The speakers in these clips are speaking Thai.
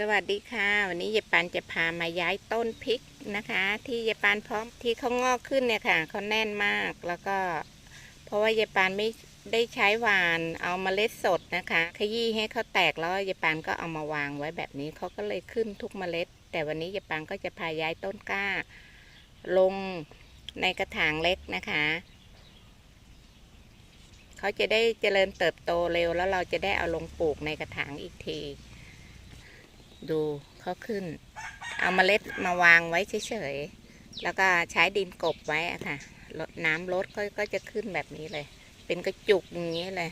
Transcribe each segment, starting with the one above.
สวัสดีค่ะ วันนี้ยายปันจะพามาย้ายต้นพริกนะคะ ที่ยายปันพร้อมที่เขางอกขึ้นเนี่ยค่ะเขาแน่นมากแล้วก็ เพราะว่ายายปันไม่ได้ใช้หวานเอามาเมล็ดสดนะคะ ขยี้ให้เขาแตกแล้วยายปันก็เอามาวางไว้แบบนี้เขาก็เลยขึ้นทุกเมล็ด แต่วันนี้ยายปันก็จะพาย้ายต้นกล้า ลงในกระถางเล็กนะคะเขาจะได้เจริญเติบโตเร็วแล้วเราจะได้เอาลงปลูกในกระถางอีกที ดูเขาขึ้น เอาเมล็ดมาวางไว้เฉยๆ แล้วก็ใช้ดินกบไว้อะค่ะลดน้ำลดก็ก็จะขึ้นแบบนี้เลย เป็นกระจุกอย่างนี้เลย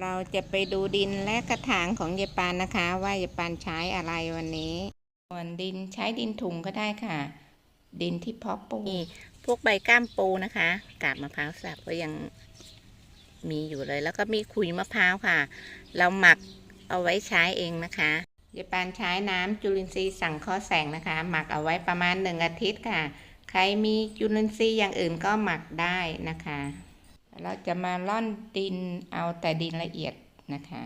เราจะไปดูดินและกระถางของยายปานนะคะ ว่ายายปานใช้อะไรวันนี้ส่วนดินใช้ดินถุงก็ได้ค่ะ ดินที่เพาะปลูกพวกใบก้ามปูนะคะกาบมะพร้าวสับก็ยังมีอยู่เลย แล้วก็มีขุยมะพร้าวค่ะ เราหมัก เอาไว้ใช้เองนะคะยายปานใช้น้ำจุลินทรีย์สังเคราะห์แสงนะคะ หมักเอาไว้ประมาณหนึ่งอาทิตย์ค่ะ ใครมีจุลินทรีย์อย่างอื่นก็หมักได้นะคะ เราจะมาล่อนดินเอาแต่ดินละเอียดนะคะ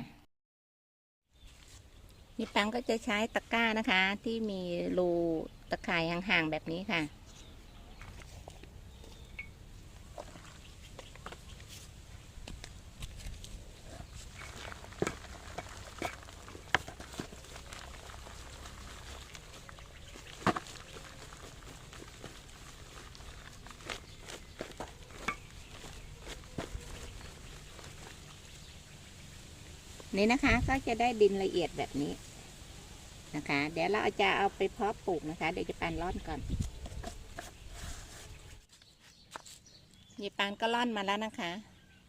นี่ปังก็จะใช้ตะกร้านะคะ ที่มีรูตะข่ายห่างๆแบบนี้ค่ะ นี่นะคะก็จะได้ดินละเอียดแบบนี้นะคะ เดี๋ยวเราจะเอาไปเพาะปลูกนะคะ เดี๋ยวจะปานร่อนก่อนยายปานก็ร่อนมาแล้วนะคะ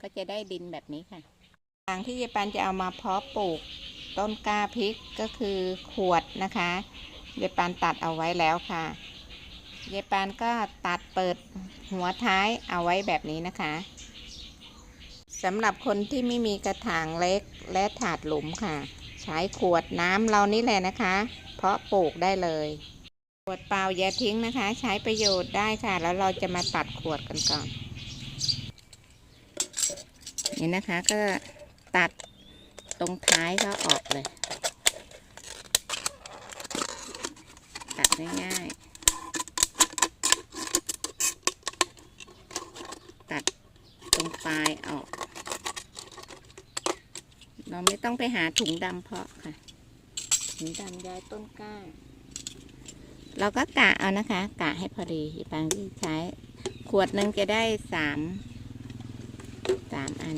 ก็จะได้ดินแบบนี้ค่ะทางที่ยายปานจะเอามาเพาะปลูกต้นกล้าพริกก็คือขวดนะคะยายปานตัดเอาไว้แล้วค่ะยายปานก็ตัดเปิดหัวท้ายเอาไว้แบบนี้นะคะ สำหรับคนที่ไม่มีกระถางเล็กและถาดหลุมค่ะ ใช้ขวดน้ำเรานี่แหละนะคะ เพราะปลูกได้เลย ขวดเปล่าอย่าทิ้งนะคะ ใช้ประโยชน์ได้ค่ะ แล้วเราจะมาตัดขวดกันก่อน นี่นะคะก็ตัดตรงท้ายก็ออกเลย ตัดง่ายๆ ตัดตรงปลายออก เราไม่ต้องไปหาถุงดำเพาะค่ะ ถุงดำย้ายต้นกล้า เราก็กะเอานะคะ กะให้พอดีบางที่ใช้ ขวดหนึ่งจะได้สามสามอัน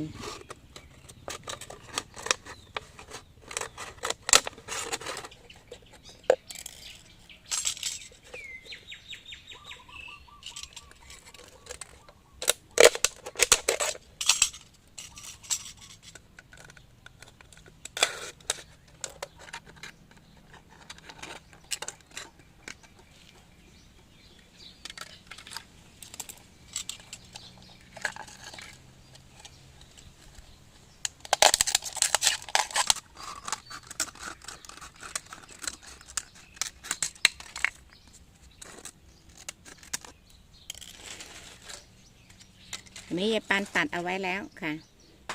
อันนี้ยายปานตัดเอาไว้แล้วค่ะ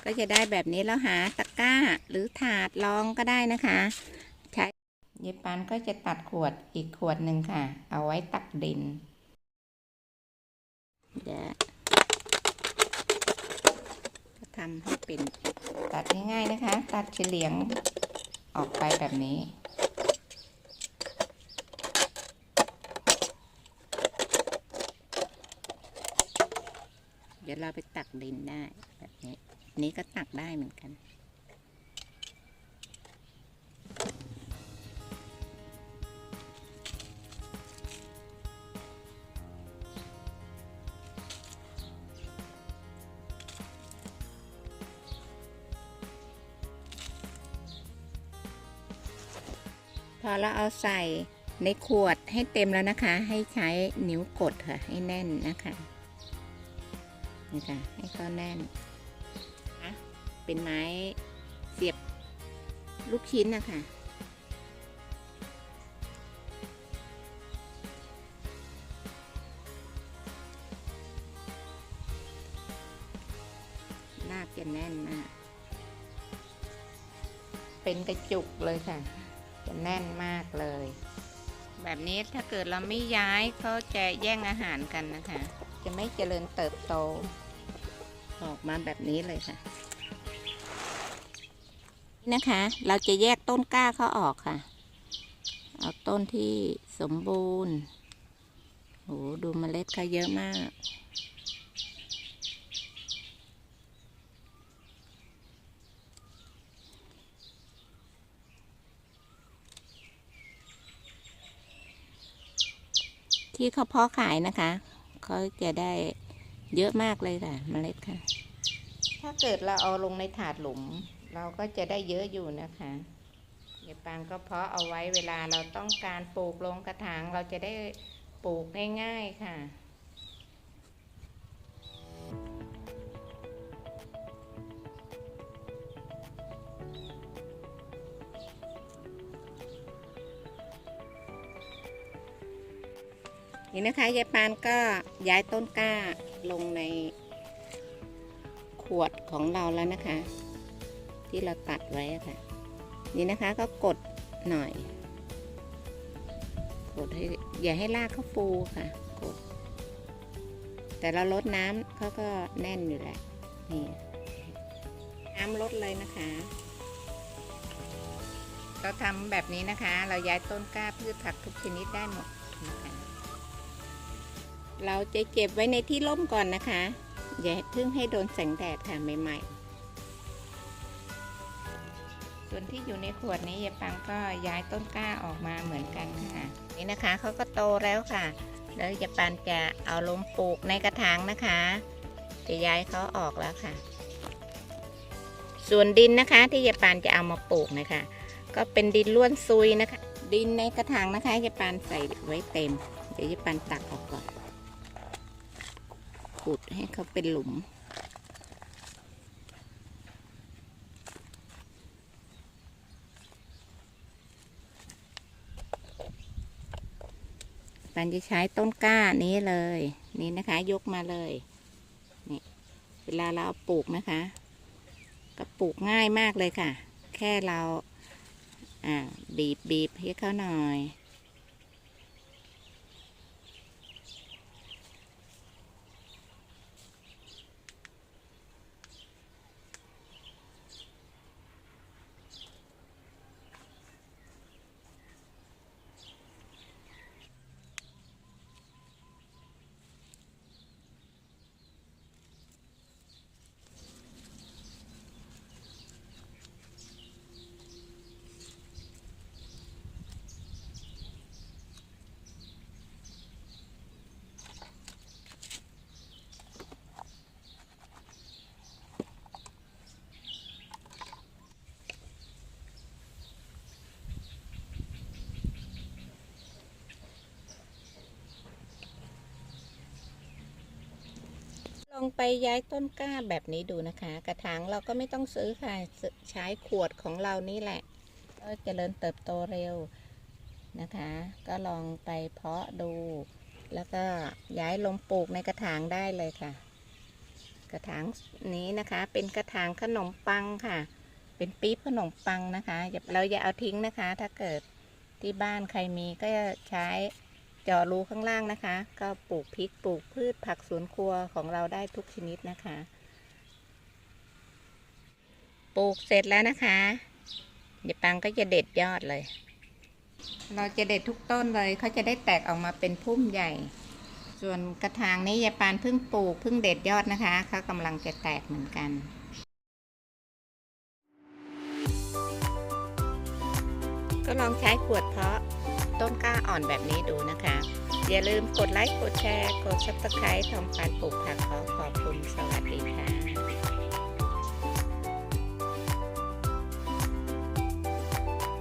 ก็จะได้แบบนี้แล้วหาตะกร้าหรือถาดรองก็ได้นะคะใช้ยายปานก็จะตัดขวดอีกขวดหนึ่งค่ะ เอาไว้ตักดินเดี๋ยวทำให้เป็นตัดง่ายๆนะคะ ตัดเฉลียงออกไปแบบนี้ เดี๋ยวเราไปตักดินได้แบบนี้นี้ก็ตักได้เหมือนกันพอเราเอาใส่ในขวดให้เต็มแล้วนะคะ ให้ใช้นิ้วกดค่ะ ให้แน่นนะคะ นี่ค่ะให้เขาแน่นนะเป็นไม้เสียบลูกชิ้นนะคะลากจะแน่นมาก เป็นกระจุกเลยค่ะ จะแน่นมากเลย แบบนี้ถ้าเกิดเราไม่ย้ายเขาจะแย่งอาหารกันนะคะ จะไม่เจริญเติบโต ออกมาแบบนี้เลยค่ะ นะคะ เราจะแยกต้นกล้าเขาออกค่ะ เอาต้นที่สมบูรณ์โหดูเมล็ดเขาเยอะมากที่เขาเพาะขายนะคะ เขาจะได้ เยอะมากเลยค่ะเมล็ดค่ะ ถ้าเกิดเราเอาลงในถาดหลุม เราก็จะได้เยอะอยู่นะคะเดี๋ยวปางก็เพาะเอาไว้เวลาเราต้องการปลูกลงกระถางเราจะได้ปลูกง่ายๆค่ะนี่นะคะยายปานก็ย้ายต้นกล้า ลงในขวดของเราแล้วนะคะ ที่เราตัดไว้ค่ะ นี่นะคะก็กดหน่อย กดให้อย่าให้รากเขาฟูค่ะ กด แต่เราลดน้ำเขาก็แน่นอยู่แหละนี่น้ำลดเลยนะคะ เราทำแบบนี้นะคะ เราย้ายต้นกล้าพืชผักทุกชนิดได้หมดนะคะ เราจะเก็บไว้ในที่ร่มก่อนนะคะ อย่าเพิ่งให้โดนแสงแดดค่ะใหม่ๆ ส่วนที่อยู่ในขวดนี้ยายปังก็ย้ายต้นกล้าออกมาเหมือนกันค่ะ นี่นะคะเขาก็โตแล้วค่ะ แล้วยายปันจะเอาลงปลูกในกระถางนะคะ จะย้ายเขาออกแล้วค่ะ ส่วนดินนะคะที่ยายปานจะเอามาปลูกนะคะ ก็เป็นดินล้วนซุยนะคะ ดินในกระถางนะคะยายปานใส่ไว้เต็ม เดี๋ยวยายปานตักออกก่อน ขุดให้เขาเป็นหลุม ปันจะใช้ต้นกล้านี้เลย นี่นะคะ ยกมาเลย นี่ เวลาเราปลูกนะคะ ก็ปลูกง่ายมากเลยค่ะ แค่เรา อ่า บีบบีบให้เขาหน่อย ลองไปย้ายต้นกล้าแบบนี้ดูนะคะ กระถางเราก็ไม่ต้องซื้อค่ะใช้ขวดของเรานี่แหละก็เจริญเติบโตเร็วนะคะ ก็ลองไปเพาะดู แล้วก็ย้ายลงปลูกในกระถางได้เลยค่ะ กระถางนี้นะคะเป็นกระถางขนมปังค่ะ เป็นปี๊บขนมปังนะคะเราอย่าเอาทิ้งนะคะ ถ้าเกิดที่บ้านใครมีก็ใช้ จาะรูข้างล่างนะคะ ก็ปลูกพริกปลูกพืชผักสวนครัวของเราได้ทุกชนิดนะคะ ปลูกเสร็จแล้วนะคะ เดี๋ยวปังก็จะเด็ดยอดเลย เราจะเด็ดทุกต้นเลยเขาจะได้แตกออกมาเป็นพุ่มใหญ่ ส่วนกระถางนี้ยายปานเพิ่งปลูกเพิ่งเด็ดยอดนะคะเขากำลังจะแตกเหมือนกันก็ลองใช้ขวดเพาะ ต้นกล้าอ่อนแบบนี้ดูนะคะ อย่าลืมกดไลค์ กดแชร์ กดซับสไครต์ทองปานปลูกผักขอขอบคุณ สวัสดีค่ะ